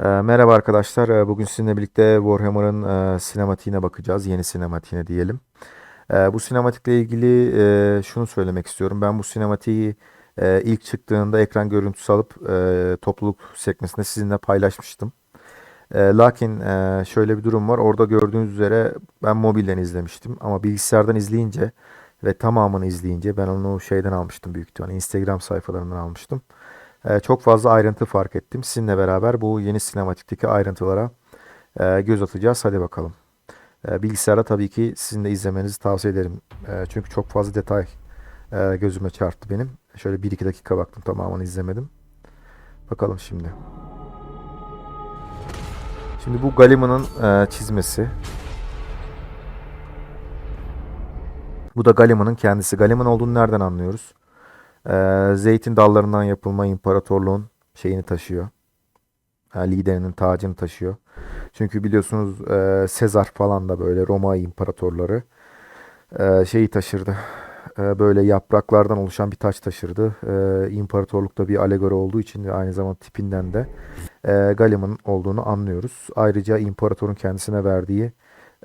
Ee, merhaba arkadaşlar. Ee, Bugün sizinle birlikte Warhammer'ın e, sinematiğine bakacağız. Yeni sinematiğine diyelim. Ee, bu sinematikle ilgili e, şunu söylemek istiyorum. Ben bu sinematiği e, ilk çıktığında ekran görüntüsü alıp topluluk sekmesinde sizinle paylaşmıştım. Lakin şöyle bir durum var. Orada gördüğünüz üzere ben mobilden izlemiştim. Ama bilgisayardan izleyince ve tamamını izleyince ben onu şeyden almıştım büyük ihtimalle. Instagram sayfalarından almıştım. Ee, çok fazla ayrıntı fark ettim. Sizinle beraber bu yeni sinematikteki ayrıntılara e, göz atacağız. Hadi bakalım. E, bilgisayarda tabii ki sizin de izlemenizi tavsiye ederim. E, çünkü çok fazla detay e, gözüme çarptı benim. Şöyle 1-2 dakika baktım tamamını izlemedim. Bakalım şimdi. Şimdi bu Galima'nın e, çizmesi. Bu da Galima'nın kendisi. Galima'nın olduğunu nereden anlıyoruz? Ee, zeytin dallarından yapılma imparatorluğun şeyini taşıyor. Ha, liderinin tacını taşıyor. Çünkü biliyorsunuz e, Sezar falan da böyle Roma imparatorları e, şeyi taşırdı. E, böyle yapraklardan oluşan bir taç taşırdı. E, imparatorlukta bir alegori olduğu için ve aynı zamanda tipinden de e, Galim'in olduğunu anlıyoruz. Ayrıca imparatorun kendisine verdiği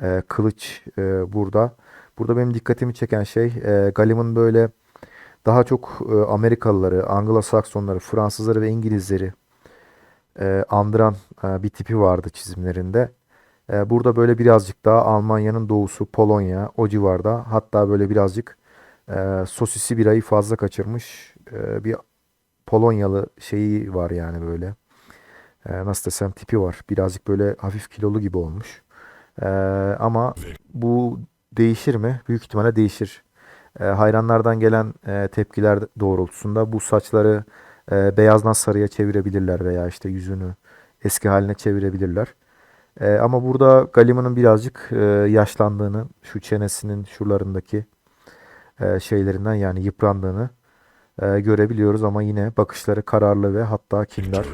e, kılıç e, burada. Burada benim dikkatimi çeken şey e, Galim'in böyle daha çok e, Amerikalıları, Anglo-Saksonları, Fransızları ve İngilizleri e, andıran e, bir tipi vardı çizimlerinde. E, burada böyle birazcık daha Almanya'nın doğusu, Polonya o civarda. Hatta böyle birazcık e, sosisi birayı fazla kaçırmış e, bir Polonyalı şeyi var yani böyle. E, nasıl desem tipi var. Birazcık böyle hafif kilolu gibi olmuş. E, ama bu değişir mi? Büyük ihtimalle değişir. E, hayranlardan gelen e, tepkiler doğrultusunda bu saçları e, beyazdan sarıya çevirebilirler veya işte yüzünü eski haline çevirebilirler. Ama burada Galima'nın birazcık yaşlandığını, şu çenesinin şuralarındaki şeylerinden yani yıprandığını görebiliyoruz ama yine bakışları kararlı ve hatta kindar.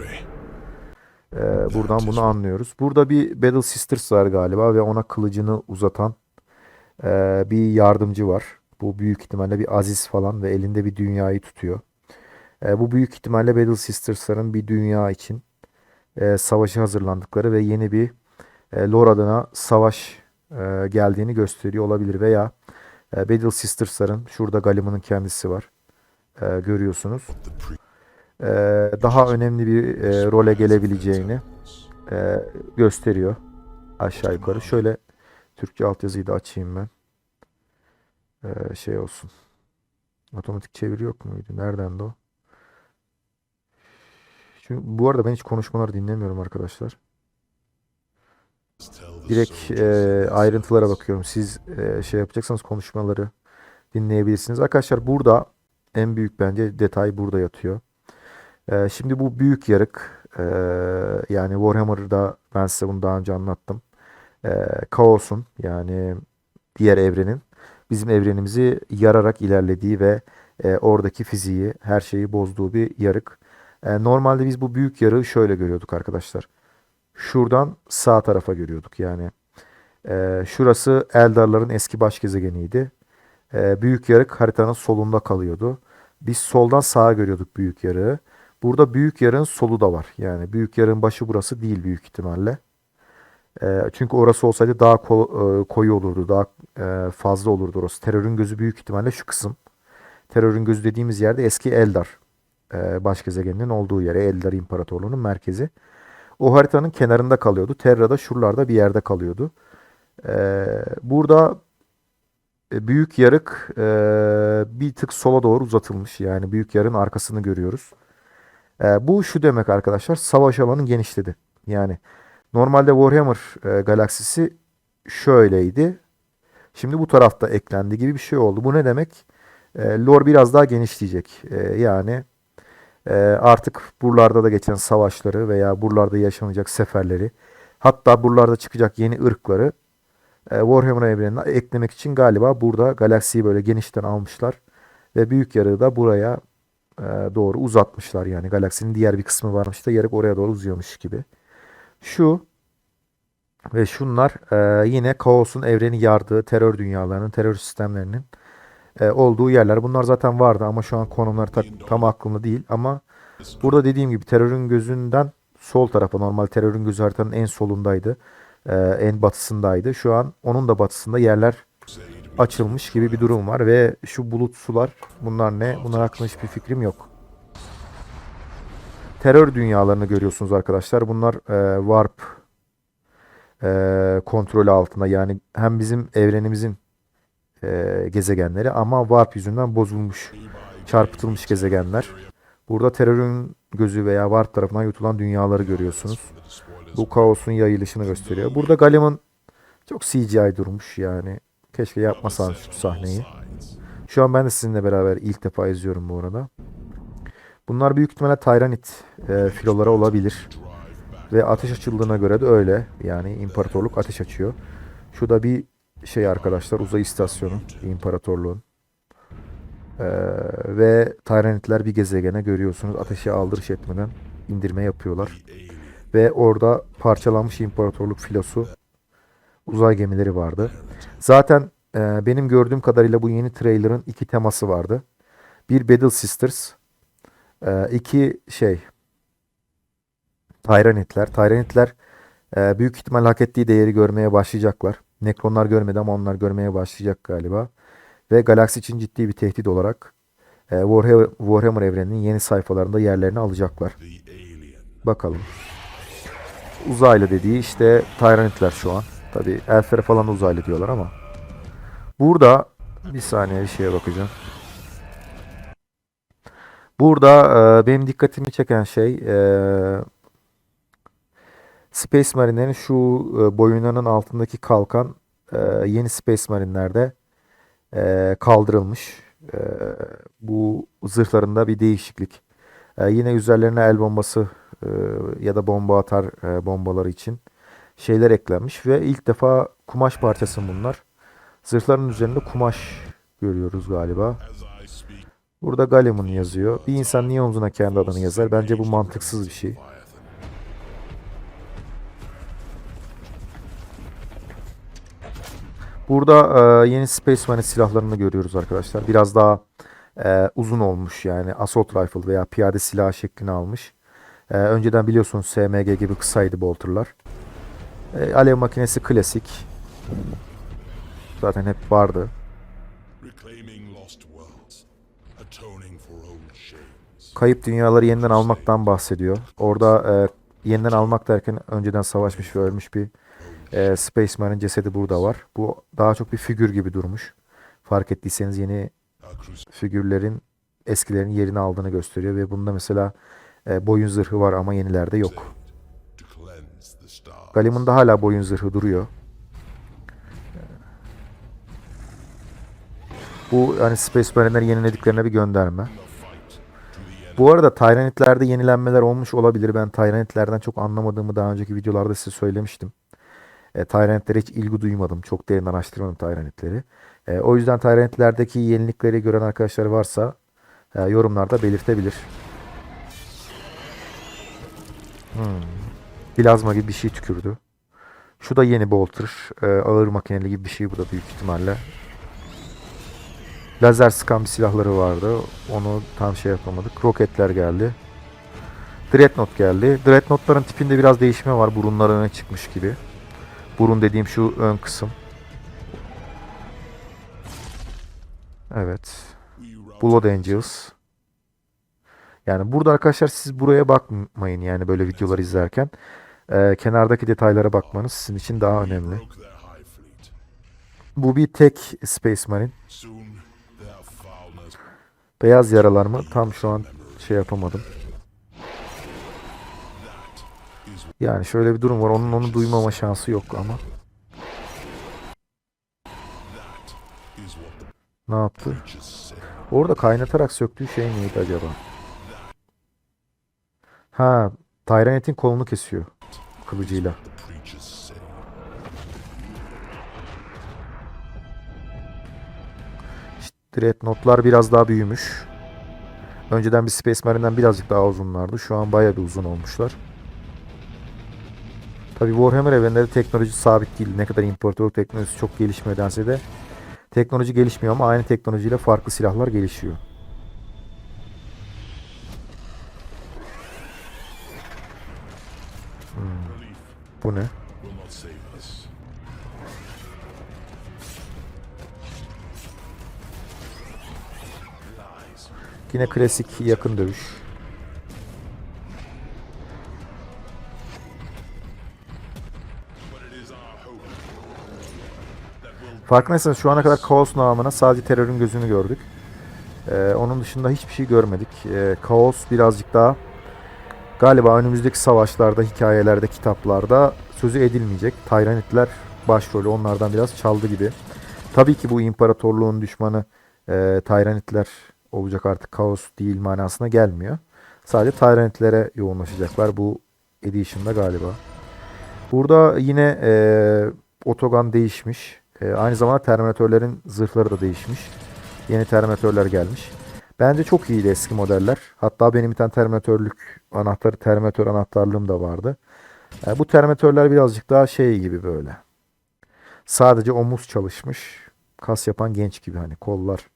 E, buradan bunu anlıyoruz. Burada bir Battle Sisters var galiba ve ona kılıcını uzatan e, bir yardımcı var. Bu büyük ihtimalle bir Aziz falan ve elinde bir dünyayı tutuyor. E, bu büyük ihtimalle Battle Sisters'ların bir dünya için e, savaşa hazırlandıkları ve yeni bir e, lore adına savaş e, geldiğini gösteriyor olabilir. Veya e, Battle Sisters'ların şurada Galima'nın kendisi var. E, görüyorsunuz. E, daha önemli bir e, role gelebileceğini e, gösteriyor aşağı yukarı. Şöyle Türkçe altyazıyı da açayım ben. Ee, şey olsun. Otomatik çeviri yok muydu? Nereden de o? Çünkü bu arada ben hiç konuşmaları dinlemiyorum arkadaşlar. Direkt e, ayrıntılara bakıyorum. Siz e, şey yapacaksanız konuşmaları dinleyebilirsiniz. Arkadaşlar burada en büyük bence detay burada yatıyor. E, şimdi bu büyük yarık e, yani Warhammer'da ben size bunu daha önce anlattım. E, Kaos'un yani diğer evrenin bizim evrenimizi yararak ilerlediği ve e, oradaki fiziği, her şeyi bozduğu bir yarık. E, normalde biz bu büyük yarığı şöyle görüyorduk arkadaşlar. Şuradan sağ tarafa görüyorduk yani. E, şurası Eldarların eski baş gezegeniydi. E, büyük yarık haritanın solunda kalıyordu. Biz soldan sağa görüyorduk büyük yarığı. Burada büyük yarığın solu da var. Yani büyük yarığın başı burası değil büyük ihtimalle. E, çünkü orası olsaydı daha e, koyu olurdu, daha e, fazla olurdu orası. Terörün gözü büyük ihtimalle şu kısım. Terörün gözü dediğimiz yerde eski Eldar e, baş gezegeninin olduğu yere, Eldar İmparatorluğu'nun merkezi. O haritanın kenarında kalıyordu. Terra da şuralarda bir yerde kalıyordu. E, burada büyük yarık bir tık sola doğru uzatılmış. Yani büyük yarın arkasını görüyoruz. E, bu şu demek arkadaşlar, savaş alanı genişledi. Yani Normalde Warhammer e, galaksisi şöyleydi. Şimdi bu tarafta eklendi gibi bir şey oldu. Bu ne demek? E, lore biraz daha genişleyecek. E, yani e, artık buralarda da geçen savaşları veya buralarda yaşanacak seferleri hatta buralarda çıkacak yeni ırkları e, Warhammer evrenine eklemek için galiba burada galaksiyi böyle genişten almışlar ve büyük yarığı da buraya e, doğru uzatmışlar. Yani galaksinin diğer bir kısmı varmış da yarık oraya doğru uzuyormuş gibi. Şu ve şunlar e, yine kaosun evreni yardığı terör dünyalarının, terör sistemlerinin e, olduğu yerler. Bunlar zaten vardı ama şu an konumları ta- tam aklımda değil. Ama burada dediğim gibi terörün gözünden sol tarafa normal terörün gözü haritanın en solundaydı. Ee, en batısındaydı. Şu an onun da batısında yerler açılmış gibi bir durum var ve şu bulut sular bunlar ne? Bunlar hakkında hiçbir fikrim yok. Terör dünyalarını görüyorsunuz arkadaşlar. Bunlar e, warp e, kontrolü altında yani hem bizim evrenimizin e, gezegenleri ama warp yüzünden bozulmuş, çarpıtılmış gezegenler. Burada terörün gözü veya warp tarafından yutulan dünyaları görüyorsunuz. Bu kaosun yayılışını gösteriyor. Burada Galem'in çok CGI durmuş yani. Keşke yapmasan şu sahneyi. Şu an ben de sizinle beraber ilk defa izliyorum bu arada. Bunlar büyük ihtimalle Tyranit e, filoları olabilir. Ve ateş açıldığına göre de öyle. Yani imparatorluk ateş açıyor. Şu da bir şey arkadaşlar uzay istasyonu imparatorluğun. Ee, ve Tyranitler bir gezegene görüyorsunuz ateşe aldırış etmeden indirme yapıyorlar. Ve orada parçalanmış imparatorluk filosu uzay gemileri vardı. Zaten e, benim gördüğüm kadarıyla bu yeni trailer'ın iki teması vardı. Bir Battle Sisters, e, iki şey Tyranitler. Tyranitler e, büyük ihtimal hak ettiği değeri görmeye başlayacaklar. Nekronlar görmedi ama onlar görmeye başlayacak galiba. Ve galaksi için ciddi bir tehdit olarak e, Warhammer, Warhammer evreninin yeni sayfalarında yerlerini alacaklar. Bakalım. Uzaylı dediği işte Tyranitler şu an. Tabi elflere falan da uzaylı diyorlar ama. Burada bir saniye bir şeye bakacağım. Burada e, benim dikkatimi çeken şey e, Space Marine'lerin şu e, boyunlarının altındaki kalkan e, yeni Space Marine'lerde e, kaldırılmış. E, bu zırhlarında bir değişiklik. E, yine üzerlerine el bombası e, ya da bomba atar e, bombaları için şeyler eklenmiş ve ilk defa kumaş parçası bunlar. Zırhların üzerinde kumaş görüyoruz galiba. Burada Galemon yazıyor. Bir insan niye omzuna kendi adını yazar? Bence bu mantıksız bir şey. Burada e, yeni Space Marine silahlarını görüyoruz arkadaşlar. Biraz daha e, uzun olmuş yani assault rifle veya piyade silahı şeklini almış. E, önceden biliyorsunuz SMG gibi kısaydı bolterlar. E, alev makinesi klasik. Zaten hep vardı. Kayıp dünyaları yeniden almaktan bahsediyor. Orada e, yeniden almak derken önceden savaşmış ve ölmüş bir e, Space cesedi burada var. Bu daha çok bir figür gibi durmuş. Fark ettiyseniz yeni figürlerin eskilerin yerini aldığını gösteriyor ve bunda mesela e, boyun zırhı var ama yenilerde yok. Galim'in hala boyun zırhı duruyor. Bu hani Space Marine'leri yenilediklerine bir gönderme. Bu arada Tyranitlerde yenilenmeler olmuş olabilir. Ben Tyrantlerden çok anlamadığımı daha önceki videolarda size söylemiştim. E, Tyrantlere hiç ilgi duymadım. Çok derin araştırmadım Tyrantleri. E, o yüzden Tyrantlerdeki yenilikleri gören arkadaşlar varsa e, yorumlarda belirtebilir. Hmm. Plazma gibi bir şey tükürdü. Şu da yeni bolter. E, ağır makineli gibi bir şey bu da büyük ihtimalle. Lazer sıkan bir silahları vardı. Onu tam şey yapamadık. Roketler geldi. Dreadnought geldi. Dreadnought'ların tipinde biraz değişme var. Burunları öne çıkmış gibi. Burun dediğim şu ön kısım. Evet. Blood Angels. Yani burada arkadaşlar siz buraya bakmayın yani böyle videolar izlerken. Ee, kenardaki detaylara bakmanız sizin için daha önemli. Bu bir tek Space Marine. Beyaz yaralar mı? Tam şu an şey yapamadım. Yani şöyle bir durum var. Onun onu duymama şansı yok ama. Ne yaptı? Orada kaynatarak söktüğü şey neydi acaba? Ha, Tyrant'in kolunu kesiyor kılıcıyla. Dreadnought'lar biraz daha büyümüş. Önceden bir Space Marine'den birazcık daha uzunlardı. Şu an bayağı bir uzun olmuşlar. Tabi Warhammer evreninde de teknoloji sabit değil. Ne kadar imparatorluk teknolojisi çok gelişmiyor dense de teknoloji gelişmiyor ama aynı teknolojiyle farklı silahlar gelişiyor. Bu ne? Yine klasik yakın dövüş. Farkındaysanız şu ana kadar Kaos namına sadece terörün gözünü gördük. Ee, onun dışında hiçbir şey görmedik. Ee, Kaos birazcık daha galiba önümüzdeki savaşlarda, hikayelerde, kitaplarda sözü edilmeyecek. Tyranitler başrolü onlardan biraz çaldı gibi. Tabii ki bu imparatorluğun düşmanı e, Tyranitler olacak artık Kaos değil manasına gelmiyor. Sadece Tyranitlere yoğunlaşacaklar bu edition'da galiba. Burada yine e, otogan değişmiş. E, aynı zamanda Terminatörlerin zırhları da değişmiş. Yeni Terminatörler gelmiş. Bence çok iyiydi eski modeller. Hatta benim bir tane Terminatörlük anahtarı, Terminatör anahtarlığım da vardı. E, bu Terminatörler birazcık daha şey gibi böyle. Sadece omuz çalışmış. Kas yapan genç gibi hani kollar.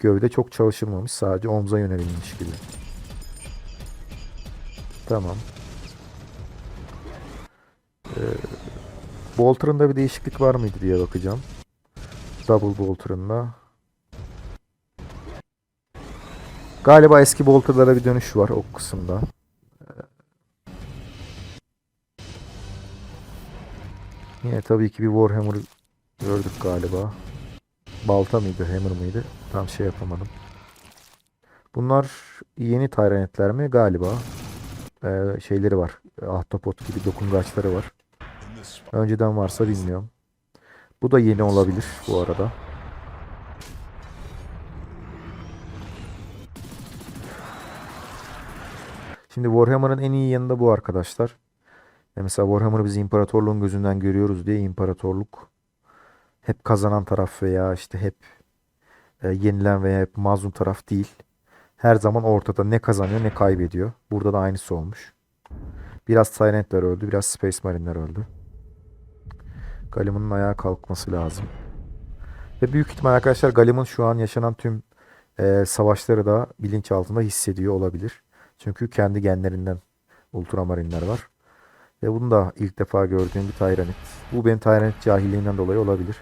Gövde çok çalışılmamış. Sadece omza yönelinmiş gibi. Tamam. Bolter'ında bir değişiklik var mıydı diye bakacağım. Double Bolter'ında. Galiba eski Bolter'lara bir dönüş var o kısımda. Yine tabii ki bir Warhammer gördük galiba. Balta mıydı, hammer mıydı? Tam şey yapamadım. Bunlar yeni Tyranetler mi? Galiba. Ee, şeyleri var. Ahtapot gibi dokungaçları var. Önceden varsa bilmiyorum. Bu da yeni olabilir bu arada. Şimdi Warhammer'ın en iyi yanı da bu arkadaşlar. Mesela Warhammer'ı biz imparatorluğun gözünden görüyoruz diye imparatorluk hep kazanan taraf veya işte hep e, yenilen veya hep mazlum taraf değil. Her zaman ortada ne kazanıyor ne kaybediyor. Burada da aynısı olmuş. Biraz Tyrant'ler öldü, biraz Space Marine'ler öldü. Galim'in ayağa kalkması lazım. Ve büyük ihtimal arkadaşlar Galim'in şu an yaşanan tüm e, savaşları da bilinç altında hissediyor olabilir. Çünkü kendi genlerinden ultramarinler var. Ve bunu da ilk defa gördüğüm bir Tyrant. Bu benim Tyrant cahilliğinden dolayı olabilir.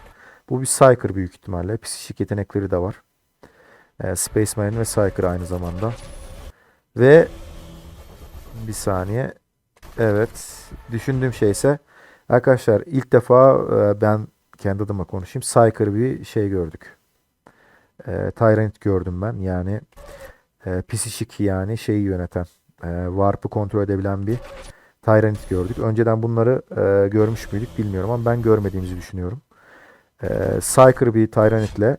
Bu bir Psyker büyük ihtimalle. Psikik yetenekleri de var. E, Space Marine ve Psyker aynı zamanda. Ve bir saniye. Evet. Düşündüğüm şey ise Arkadaşlar ilk defa e, ben kendi adıma konuşayım. Psyker bir şey gördük. E, Tyrant gördüm ben. Yani e, psişik yani şeyi yöneten, e, Warp'ı kontrol edebilen bir Tyrant gördük. Önceden bunları e, görmüş müydük bilmiyorum ama ben görmediğimizi düşünüyorum. E, Psyker bir Tyrant ile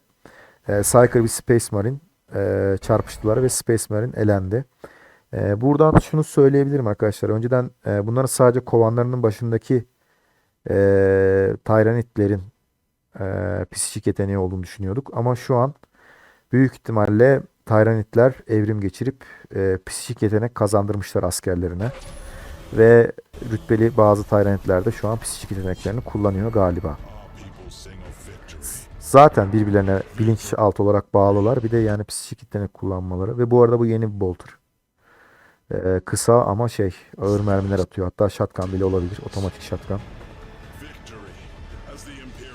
e, Psyker bir Space Marine e, çarpıştılar ve Space Marine elendi. E, buradan şunu söyleyebilirim arkadaşlar. Önceden e, bunların sadece kovanlarının başındaki e, Tyranitlerin e, psikik yeteneği olduğunu düşünüyorduk. Ama şu an büyük ihtimalle Tyranitler evrim geçirip e, psikik yetenek kazandırmışlar askerlerine. Ve rütbeli bazı Tyranitler de şu an psikik yeteneklerini kullanıyor galiba. Zaten birbirlerine bilinç altı olarak bağlılar. Bir de yani psikik yetenek kullanmaları. Ve bu arada bu yeni bir bolter. E, kısa ama şey ağır mermiler atıyor. Hatta shotgun bile olabilir. Otomatik shotgun.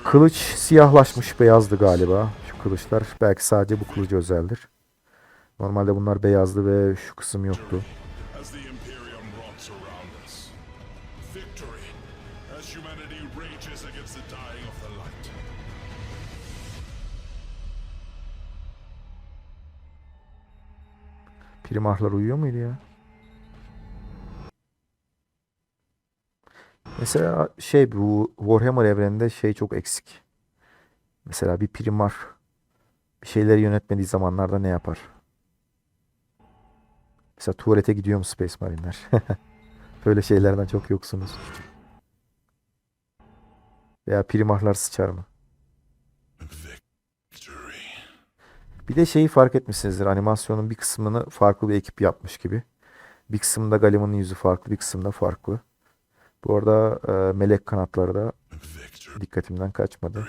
Kılıç siyahlaşmış beyazdı galiba. Şu kılıçlar belki sadece bu kılıcı özeldir. Normalde bunlar beyazdı ve şu kısım yoktu. Primarlar uyuyor muydu ya? Mesela şey bu Warhammer evreninde şey çok eksik. Mesela bir primar bir şeyleri yönetmediği zamanlarda ne yapar? Mesela tuvalete gidiyor mu Space Marine'ler? Böyle şeylerden çok yoksunuz. Veya primarlar sıçar mı? Bir de şeyi fark etmişsinizdir. Animasyonun bir kısmını farklı bir ekip yapmış gibi. Bir kısmında Galima'nın yüzü farklı, bir kısımda farklı. Bu arada e, melek kanatları da dikkatimden kaçmadı.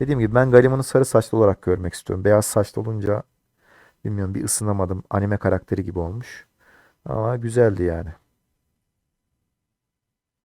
Dediğim gibi ben Galima'nı sarı saçlı olarak görmek istiyorum. Beyaz saçlı olunca bilmiyorum bir ısınamadım. Anime karakteri gibi olmuş. Ama güzeldi yani.